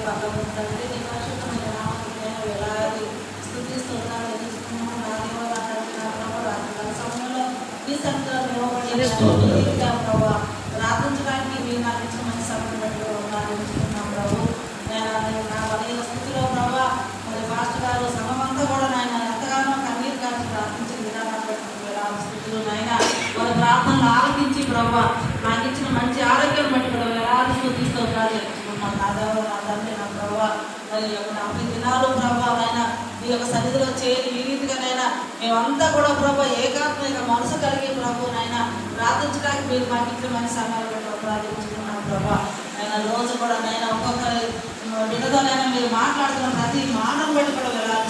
పక్కకుంటే నీ పరిశుద్ధమైన నామమును నేను వేలాది సమయంలో ఈ సన్నిధిలో నిలవబడి ప్రార్థించడానికి మీరు నాకు ఇచ్చిన మంచి సమయం ప్రభు నా బలహీన స్థితిలో మరి మాస్టర్ గారు సమమంతా కూడా నాయన ఎంతగానో కన్నీరు కాచి ప్రార్థించిన స్థితిలో నాయన వారి ప్రార్థనలు ఆలకించి ప్రభు నాకు ఇచ్చిన మంచి ఆరోగ్యం వేలాది స్థుతిస్తూ నా దేవ నా తండ్రి నా ప్రభావ మరి యొక్క నలభై దినాలు ప్రభు ఆయన ఈ యొక్క సన్నిధిలో చేరి ఈ రీతిగానైనా మేమంతా కూడా ప్రభావ ఏకాత్మిక మనసు కలిగి ప్రభు నాయన ప్రార్థించడానికి మీరు మాకు ఇచ్చిన మంచి సమయాలు బట్టి ప్రార్థించుకున్నాం ప్రభు. ఆయన రోజు కూడా నైనా ఒక్కొక్కరి బిడ్డతోనైనా మీరు మాట్లాడుతున్న ప్రతి మాటను బట్టి కూడా వెళ్ళాలి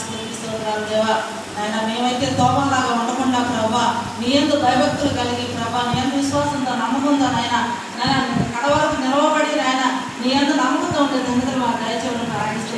దేవా. ఆయన మేమైతే తోమలాగా ఉండకుండా ప్రభా నీ ఎందు భయభక్తులు కలిగి ప్రభా నీ ఎందు విశ్వాసంతో నమ్మకంతో నాయన నాయన కడ వరకు నిలవబడి నాయన నీ ఎందు నమ్మకంతో ఉండే సంగతులు మాకు దయచేయడం ప్రార్థిస్తూ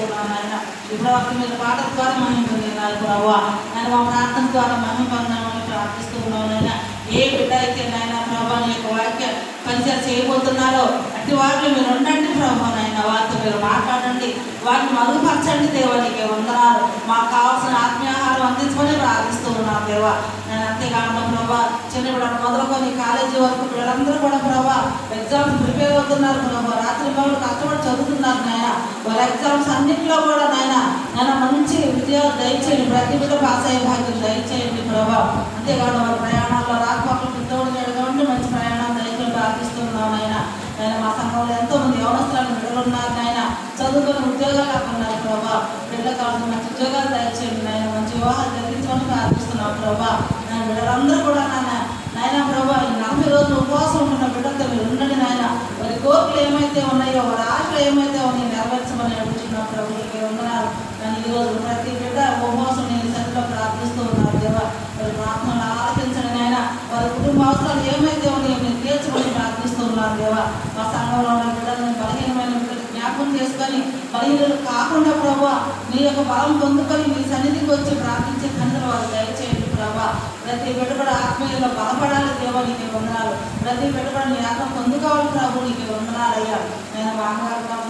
ఇప్పుడు మీరు పాటల ద్వారా మనం పొందినారు ప్రభా ఆయన మా ప్రార్థన ద్వారా మనం పొందామని ప్రార్థిస్తూ ఉన్నాం నాయన ఏ బిడ్డ అయితే నాయన ప్రభావ నీ యొక్క వాక్య పరిచయం చేయబోతున్నారో అట్టి వారిని మీరు ఉండండి ప్రభావ నాయన వారితో మీరు మాట్లాడండి వారిని మరుగుపరచండి దేవా నీకే వందనాలు మాకు కావాల్సిన ఆత్మీయాహారం అందించమని ప్రార్థిస్తూ ఉన్నాం దేవా నేను అంతేకాకుండా ప్రభా చిన్న మొదలుకొని కాలేజీ వరకు పిల్లలందరూ కూడా ప్రభా ఎగ్జామ్స్ ప్రిపేర్ అవుతున్నారు ప్రభా. పిల్లలు కష్టపడి చదువుతున్నారు నాయన. వాళ్ళ ఎగ్జామ్స్ అన్నింటిలో కూడా నాయన నాయన మంచి విజయాలు దయచేయండి. ప్రతి బిడ్డ పాస్ అయ్యే భాగ్యం దయచేయండి ప్రభా. అంతేకాదు వాళ్ళ ప్రయాణాల్లో రాకపోకలు పెద్దవాళ్ళు జరగండి మంచి ప్రయాణం దయచేసి ప్రార్థిస్తున్నాం నాయన. ఆయన మా సంఘంలో ఎంతో మంది యవనస్తులను బిడ్డలు ఉన్నారు నాయన. చదువుకొని ఉద్యోగాలు కాకుండా ప్రభా. బిడ్డలకు కావాల్సిన మంచి ఉద్యోగాలు దయచేయండి నాయన. మంచి వివాహాలు జరిగించమని ప్రార్థిస్తున్నాం ప్రభా. నా బిడ్డలందరూ కూడా నాయన నాయన ప్రభా ఈ నలభై రోజులు ఉపవాసం ఉంటున్న బిడ్డలతో మీరు ఉండండి కోరికలు ఏమైతే ఉన్నాయో వారి ఆశలు ఏమైతే ఉన్నాయో నెరవేర్చమని అడుగుతున్నాం ప్రభుత్వం ఉన్నారు కానీ ఈ రోజు ప్రతి బిడ్డ ఉపవాసం నేను సరిగ్గా ప్రార్థిస్తూ ఉన్నారు దేవా. వారి ప్రార్థనలు ఆలకించండి నాయన. వారి కుటుంబ అవసరాలు ఏమైతే ఉన్నాయో నేను తీర్చమని ప్రార్థిస్తూ ఉన్నారు దేవా. మా సంఘంలో ఉన్న బిడ్డలను బలహీనమైన బిడ్డలు జ్ఞాపకం చేసుకొని బలహీనలు కాకుండా ప్రభు నీ యొక్క బలం పొందుకొని మీ సన్నిధికి వచ్చి ప్రార్థించే తండ్రి వారు దయచేయండి. ప్రతి బిడ్డ కూడా ఆత్మీయంలో బలపడాలి దేవా నీకు వందనాలు. ప్రతి బిడ్డ కూడా నీ ఆత్మ పొందుకోవాలి ప్రభు నీకు వందనాలయ్యా. నేను మా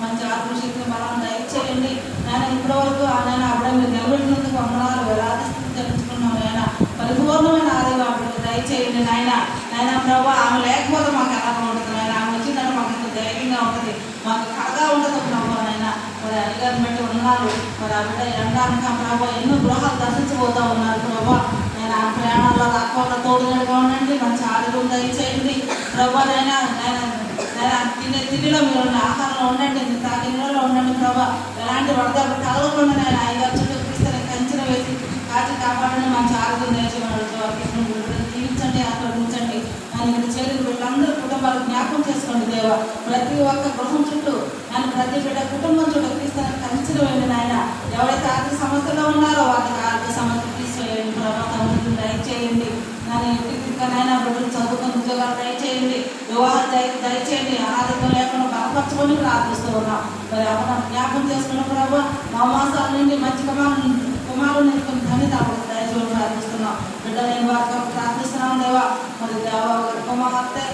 మంచి ఆత్మశక్తి బలం దయచేయండి. నేను ఇప్పటి వరకు ఆయన అప్పుడే మీరు నిలబెట్టినందుకు వందనాలు వేలాది స్థితి తెలుసుకున్నాం నాయన. పరిపూర్ణమైన ఆరోగ్యం అప్పుడు దయచేయండి నాయన. నాయన ప్రభు ఆమె లేకపోతే మాకు ఎలా ఉంటుంది నాయన? ఆమె వచ్చిందంటే మాకు ధైర్యంగా ఉంటుంది? మాకు కలగా ఉంటుంది ప్రభు నాయన. మరి అడిగారు బట్టి ఉన్నారు మరి ఆ బిడ్డ ఎండాక ప్రభు ఎన్నో గృహాలు దర్శించబోతా ఉన్నారు ప్రభు. వాళ్ళ అక్క వాళ్ళ తోడుగా ఉండండి మంచి ఆరోగ్యం దయచేయండి ప్రభు నైనా తినే తిండిలో మీరు ఉన్న ఆహారంలో ఉండండి మీరు ఉండండి ప్రభా ఎలాంటి వరద కలగకుండా నేను ఐదు చుట్టూ క్రీస్తుని కంచెన వేసి కాచి కాపాడండి మంచి ఆరోగ్యం దయచేయమని జీవించండి ఆక్రమించండి నన్ను ఇక్కడ చేరిన వీళ్ళందరూ కుటుంబాలు జ్ఞాపకం చేసుకోండి దేవ ప్రతి ఒక్క గృహం చుట్టూ నన్ను ప్రతి బిడ్డ కుటుంబం చుట్టూ క్రీస్తుని కంచెన వేయండి నాయన. ఎవరైతే ఆర్థిక సమస్యలో ఉన్నారో వాళ్ళ ఇంకా నాయన బిడ్డలు చదువుకుని ఉద్యోగాలు దయచేయండి వివాహాలు దయ దయచేయండి అనాథకం లేకుండా బలపరచమని ప్రార్థిస్తూ ఉన్నాం. మరి అమ్మ జ్ఞాపకం చేసుకున్న ప్రభావ మా మాసాల నుండి మంచి కుమారు కుమారుని కొన్ని ధన్యత అప్పుడు ప్రార్థిస్తున్నాం. బిడ్డ నేను వారితో ప్రార్థిస్తున్నాం దేవా. మరి దేవ కుమార్తె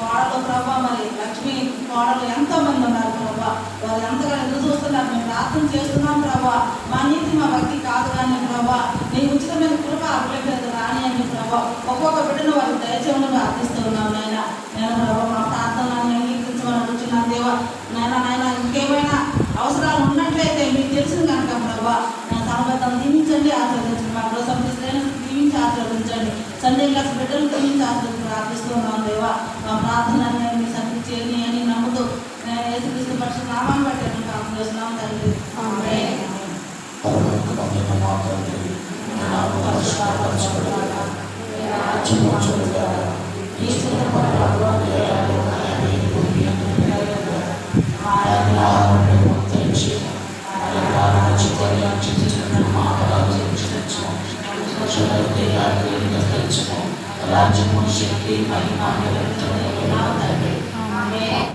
కోడలు ప్రభా మరి లక్ష్మి కోడలు ఎంతో మంది ఉన్నారు ప్రభా. వారు ఎంతగా ఎదురు చూస్తున్నారు. మేము ప్రార్థన చేస్తున్నాం ప్రభా. మా నీతి మా భక్తి కాదు కానీ ప్రభా నీ ఒక్కొక్క బిడ్డను వారికి దయచేయమని ప్రార్థిస్తున్నాం నాయన. నేను ప్రభావ మా ప్రార్థనలను అంగీకరించమని అడుగుతున్నాను దేవా. నాయన నాయన ఇంకేమైనా అవసరాలు ఉన్నట్లయితే మీకు తెలిసింది కనుక ప్రభావ నా సమబద్ధం దీవించండి ఆశీర్వదించండి మా కోసం శ్రేణులు దీవించి ఆశీర్వదించండి. సండే క్లాస్ బిడ్డలు దీవించి ఆశీర్వదించి ప్రార్థిస్తున్నాం దేవా. మా ప్రార్థన మీ సన్నిధి చేయని అని నమ్ముతూ నేను యేసుక్రీస్తు పరిశుభ్రామాన్ని బట్టి నేను ప్రార్థన చేస్తున్నాం తండ్రి. దర్శించుము. రాజ్యము శక్తి మహిమ